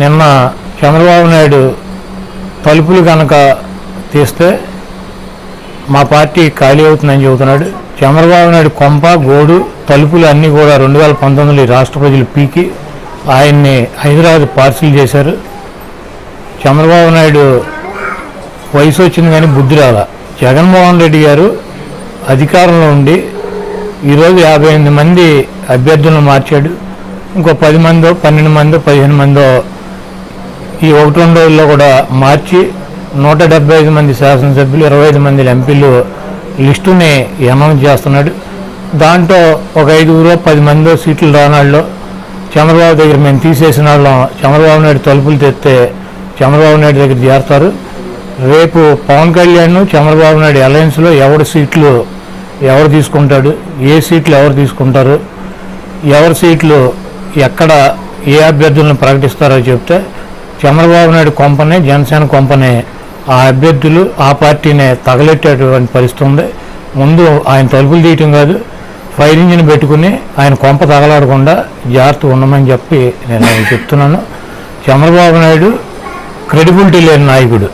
నిన్న చంద్రబాబు నాయుడు తలుపులు కనుక తీస్తే మా పార్టీ ఖాళీ అవుతుందని చెబుతున్నాడు. చంద్రబాబు నాయుడు కొంప గోడు తలుపులు అన్నీ కూడా రెండు వేల పంతొమ్మిదిలో రాష్ట్ర ప్రజలు పీకి ఆయన్ని హైదరాబాద్ పార్సిల్ చేశారు. చంద్రబాబు నాయుడు వయసు వచ్చింది కానీ బుద్ధి రాల. జగన్మోహన్ రెడ్డి గారు అధికారంలో ఉండి ఈరోజు యాభై ఎనిమిది మంది అభ్యర్థులను మార్చాడు. ఇంకో పది మందో పన్నెండు మందో పదిహేను మందో ఈ ఒకటి రెండు రోజుల్లో కూడా మార్చి నూట డెబ్బై ఐదు మంది శాసనసభ్యులు ఇరవై ఐదు మంది ఎంపీలు లిస్టుని అనౌన్స్ చేస్తున్నాడు. దాంట్లో ఒక ఐదుగురు పది మందో సీట్లు రానాళ్ళు చంద్రబాబు దగ్గర మేము తీసేసిన వాళ్ళం చంద్రబాబు నాయుడు తలుపులు తెస్తే చంద్రబాబు నాయుడు దగ్గర చేస్తారు రేపు పవన్ కళ్యాణ్ చంద్రబాబు నాయుడు అలయన్స్లో ఎవరి సీట్లు ఎవరు తీసుకుంటాడు ఏ సీట్లు ఎవరు తీసుకుంటారు ఎవరి సీట్లు ఎక్కడ ఏ అభ్యర్థులను ప్రకటిస్తారో చెప్తే చంద్రబాబు నాయుడు కొంపనే జనసేన కొంపనే ఆ అభ్యర్థులు ఆ పార్టీనే తగలెట్టేటువంటి పరిస్థితి ఉంది. ముందు ఆయన తలుపులు తీయటం కాదు ఫైర్ ఇంజిన్ పెట్టుకుని ఆయన కొంప తగలాడకుండా జాగ్రత్త ఉండమని చెప్పి నేను చెప్తున్నాను. చంద్రబాబు నాయుడు క్రెడిబిలిటీ లేని నాయకుడు.